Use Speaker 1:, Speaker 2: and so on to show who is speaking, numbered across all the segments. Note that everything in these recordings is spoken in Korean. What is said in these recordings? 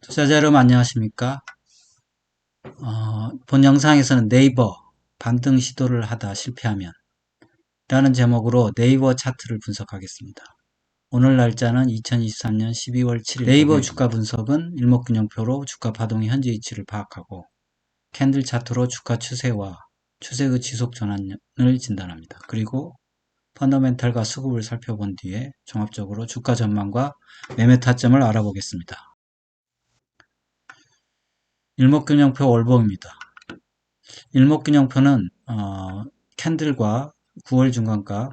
Speaker 1: 투자자 여러분 안녕하십니까? 어, 본 영상에서는 네이버 반등 시도를 하다 실패하면 라는 제목으로 네이버 차트를 분석하겠습니다. 오늘 날짜는 2023년 12월 7일 네이버 주가 분석은 일목균형표로 주가 파동의 현재 위치를 파악하고 캔들 차트로 주가 추세와 추세의 지속 전환을 진단합니다. 그리고 펀더멘탈과 수급을 살펴본 뒤에 종합적으로 주가 전망과 매매 타점을 알아보겠습니다. 일목균형표 월봉입니다. 일목균형표는 어, 캔들과 9월 중간값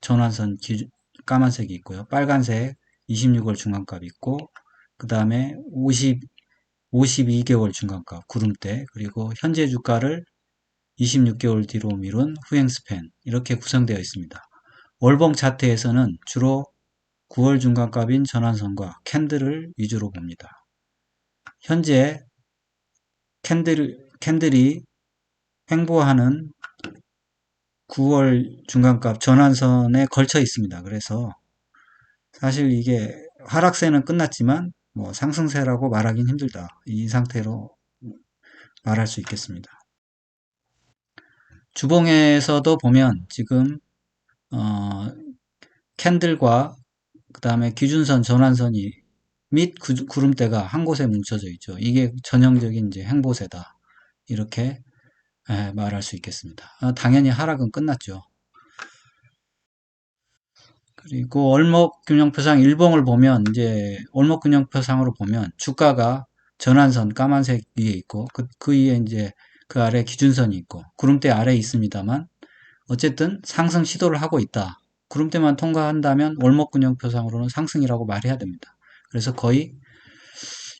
Speaker 1: 전환선 기준, 까만색이 있고요. 빨간색 26월 중간값 있고 그 다음에 50, 52개월 중간값 구름대 그리고 현재 주가를 26개월 뒤로 미룬 후행 스팬 이렇게 구성되어 있습니다. 월봉 차트에서는 주로 9월 중간값인 전환선과 캔들을 위주로 봅니다. 현재 캔들, 캔들이 횡보하는 9월 중간값 전환선에 걸쳐 있습니다. 그래서 사실 이게 하락세는 끝났지만 뭐 상승세라고 말하긴 힘들다. 이 상태로 말할 수 있겠습니다. 주봉에서도 보면 지금 어, 캔들과 그 다음에 기준선 전환선이 및 구 름대가 한 곳에 뭉쳐져 있죠. 이게 전형적인 이제 행보세다. 이렇게 예, 말할 수 있겠습니다. 아, 당연히 하락은 끝났죠. 그리고 월목균형표상 일봉을 보면 이제 월목균형표상으로 보면 주가가 전환선 까만색 위에 있고 그, 그 위에 이제 그 아래 기준선이 있고 구름대 아래에 있습니다만 어쨌든 상승 시도를 하고 있다. 구름대만 통과한다면 월목균형표상으로는 상승이라고 말해야 됩니다. 그래서 거의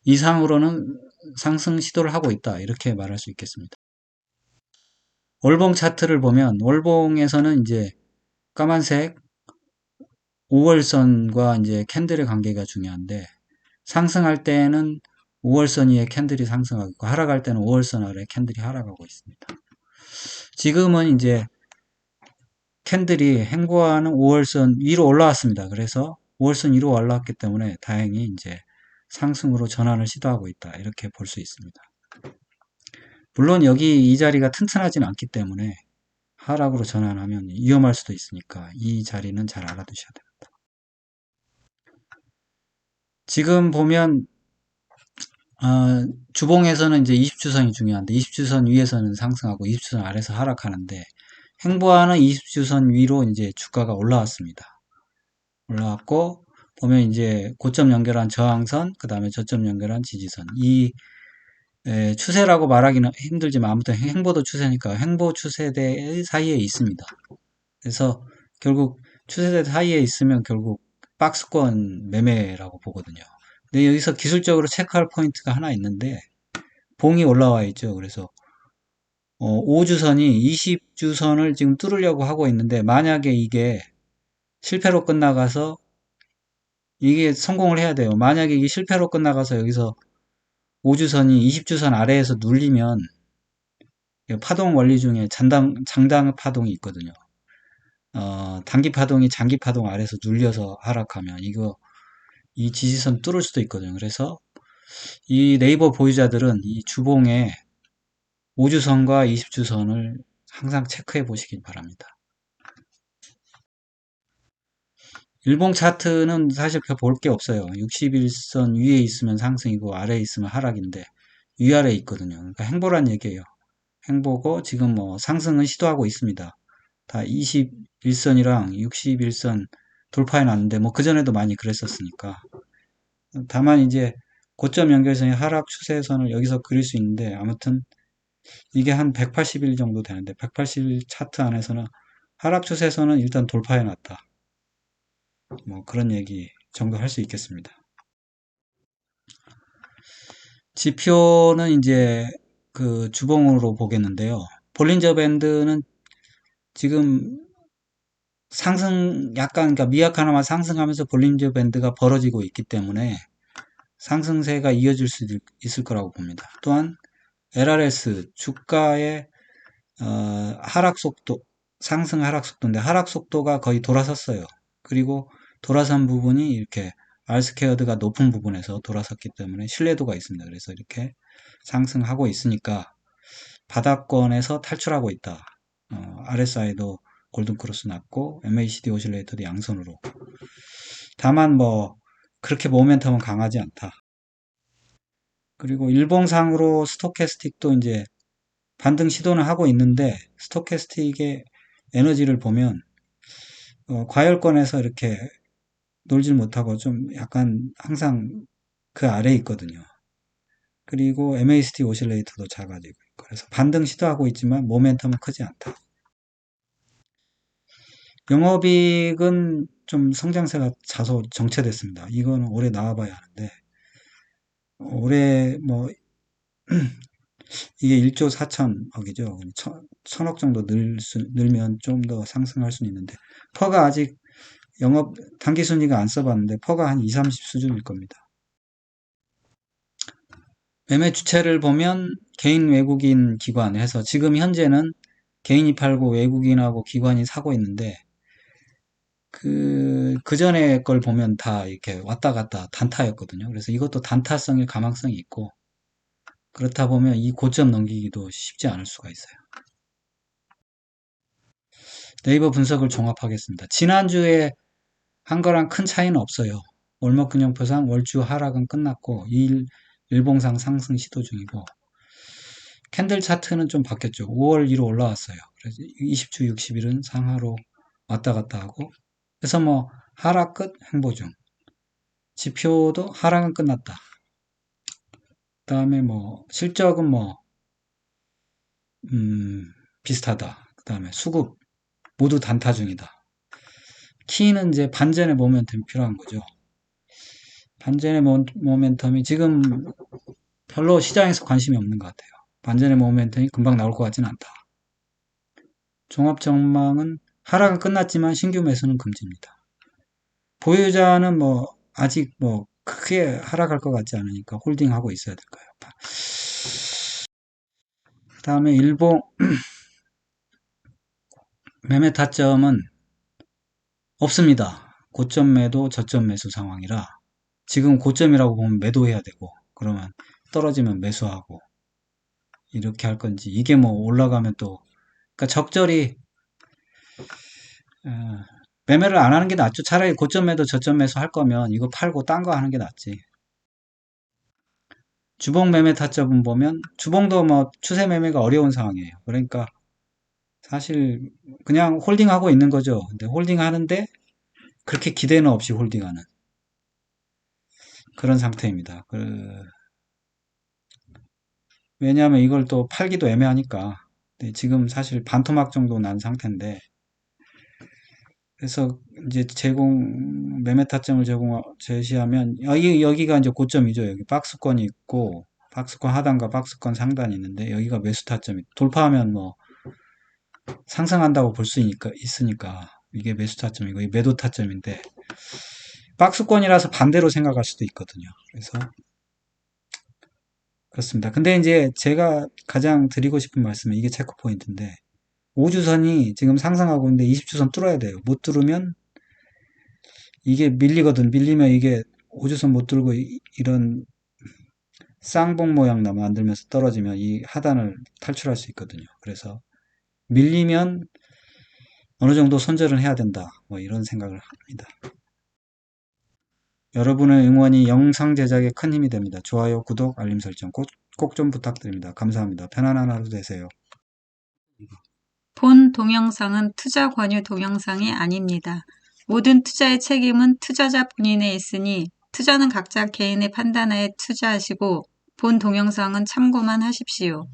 Speaker 1: 이상으로는 상승 시도를 하고 있다. 이렇게 말할 수 있겠습니다. 월봉 차트를 보면 월봉에서는 이제 까만색 5월선과 이제 캔들의 관계가 중요한데 상승할 때는 5월선 위에 캔들이 상승하고 하락할 때는 5월선 아래 캔들이 하락하고 있습니다. 지금은 이제 캔들이 행보하는 5월선 위로 올라왔습니다. 그래서 5월선 위로 올라왔기 때문에 다행히 이제 상승으로 전환을 시도하고 있다. 이렇게 볼 수 있습니다. 물론 여기 이 자리가 튼튼하지는 않기 때문에 하락으로 전환하면 위험할 수도 있으니까 이 자리는 잘 알아두셔야 됩니다. 지금 보면 어, 주봉에서는 이제 20주선이 중요한데 20주선 위에서는 상승하고 20주선 아래서 하락하는데 행보하는 20주선 위로 이제 주가가 올라왔습니다. 올라왔고 보면 이제 고점 연결한 저항선, 그 다음에 저점 연결한 지지선. 이 에, 추세라고 말하기는 힘들지만 아무튼 행보도 추세니까 행보 추세대 사이에 있습니다. 그래서 결국 추세대 사이에 있으면 결국 박스권 매매라고 보거든요. 근데 여기서 기술적으로 체크할 포인트가 하나 있는데 봉이 올라와 있죠. 그래서 어, 5주선이 20주선을 지금 뚫으려고 하고 있는데 만약에 이게 실패로 끝나가서 이게 성공을 해야 돼요. 만약에 이게 실패로 끝나가서 여기서 5주선이 20주선 아래에서 눌리면 파동 원리 중에 잔당, 장당 파동이 있거든요. 어, 단기 파동이 장기 파동 아래에서 눌려서 하락하면 이거 이 지지선 뚫을 수도 있거든요. 그래서 이 네이버 보유자들은 이 주봉에 5주선과 20주선을 항상 체크해 보시길 바랍니다. 일봉 차트는 사실 볼게 없어요. 61선 위에 있으면 상승이고 아래에 있으면 하락인데 위아래에 있거든요. 그러니까 행보란 얘기예요. 행보고 지금 뭐 상승은 시도하고 있습니다. 다 21선이랑 61선 돌파해 놨는데 뭐 그전에도 많이 그랬었으니까 다만 이제 고점 연결선이 하락 추세선을 여기서 그릴 수 있는데 아무튼 이게 한 180일 정도 되는데 180일 차트 안에서는 하락 추세선은 일단 돌파해 놨다. 뭐 그런 얘기 정도 할 수 있겠습니다. 지표는 이제 그 주봉으로 보겠는데요. 볼린저 밴드는 지금 상승 약간 그러니까 미약 하나만 상승하면서 볼린저 밴드가 벌어지고 있기 때문에 상승세가 이어질 수 있을 거라고 봅니다. 또한 LRS 주가의 어, 하락 속도 상승 하락 속도인데 하락 속도가 거의 돌아섰어요. 그리고 돌아선 부분이 이렇게 R스퀘어드가 높은 부분에서 돌아섰기 때문에 신뢰도가 있습니다. 그래서 이렇게 상승하고 있으니까 바닥권에서 탈출하고 있다. 어, RSI도 골든크로스 났고 MACD 오실레이터도 양선으로 다만 뭐 그렇게 모멘텀은 강하지 않다. 그리고 일봉상으로 스토캐스틱도 이제 반등 시도는 하고 있는데 스토캐스틱의 에너지를 보면 어, 과열권에서 이렇게 놀질 못하고 좀 약간 항상 그 아래에 있거든요. 그리고 MACD 오실레이터도 작아지고 그래서 반등 시도하고 있지만 모멘텀은 크지 않다. 영업이익은 좀 성장세가 자소 정체됐습니다. 이건 올해 나와봐야 하는데 올해 뭐 이게 1조 4천억이죠. 천, 천억 정도 늘 수, 늘면 좀 더 상승할 수는 있는데 퍼가 아직 영업 단기순이가 안 써봤는데 퍼가 한 2, 30 수준일 겁니다. 매매 주체를 보면 개인 외국인 기관 해서 지금 현재는 개인이 팔고 외국인하고 기관이 사고 있는데 그, 그 전에 걸 보면 다 이렇게 왔다 갔다 단타였거든요. 그래서 이것도 단타성일 가망성이 있고, 그렇다 보면 이 고점 넘기기도 쉽지 않을 수가 있어요. 네이버 분석을 종합하겠습니다. 지난주에 한 거랑 큰 차이는 없어요. 월목균형표상 월주 하락은 끝났고, 일, 일봉상 상승 시도 중이고, 캔들 차트는 좀 바뀌었죠. 5월 1호 올라왔어요. 그래서 20주 60일은 상하로 왔다 갔다 하고, 그래서 뭐 하락 끝 행보 중. 지표도 하락은 끝났다. 그 다음에 뭐 실적은 뭐 음, 비슷하다. 그 다음에 수급 모두 단타 중이다. 키는 이제 반전의 모멘텀이 필요한 거죠. 반전의 모, 모멘텀이 지금 별로 시장에서 관심이 없는 것 같아요. 반전의 모멘텀이 금방 나올 것 같지는 않다. 종합 전망은 하락은 끝났지만 신규 매수는 금지입니다. 보유자는 뭐 아직 뭐 크게 하락할 것 같지 않으니까 홀딩하고 있어야 될 거예요. 그 다음에 일봉 매매 타점은 없습니다. 고점 매도, 저점 매수 상황이라 지금 고점이라고 보면 매도해야 되고 그러면 떨어지면 매수하고 이렇게 할 건지 이게 뭐 올라가면 또 그러니까 적절히 어, 매매를 안 하는 게 낫죠. 차라리 고점 매도 저점 매수 할 거면 이거 팔고 딴 거 하는 게 낫지. 주봉 매매 타점은 보면 주봉도 뭐 추세 매매가 어려운 상황이에요. 그러니까 사실 그냥 홀딩하고 있는 거죠. 근데 홀딩 하는데 그렇게 기대는 없이 홀딩하는 그런 상태입니다. 그 왜냐하면 이걸 또 팔기도 애매하니까 지금 사실 반토막 정도 난 상태인데 그래서 이제 제공 매매 타점을 제공 제시하면 여기 여기가 이제 고점이죠. 여기 박스권이 있고 박스권 하단과 박스권 상단이 있는데 여기가 매수 타점이 돌파하면 뭐 상승한다고 볼 수 있으니까 이게 매수 타점이고 이 매도 타점인데 박스권이라서 반대로 생각할 수도 있거든요. 그래서 그렇습니다. 근데 이제 제가 가장 드리고 싶은 말씀은 이게 체크 포인트인데 5주선이 지금 상승하고 있는데 20주선 뚫어야 돼요. 못 뚫으면 이게 밀리거든. 밀리면 이게 5주선 못 뚫고 이, 런 쌍봉 모양 나 만들면서 떨어지면 이 하단을 탈출할 수 있거든요. 그래서 밀리면 어느 정도 손절은 해야 된다. 뭐 이런 생각을 합니다. 여러분의 응원이 영상 제작에 큰 힘이 됩니다. 좋아요, 구독, 알림 설정 꼭 좀 부탁드립니다. 감사합니다. 편안한 하루 되세요.
Speaker 2: 본 동영상은 투자 권유 동영상이 아닙니다. 모든 투자의 책임은 투자자 본인에 있으니 투자는 각자 개인의 판단하에 투자하시고 본 동영상은 참고만 하십시오.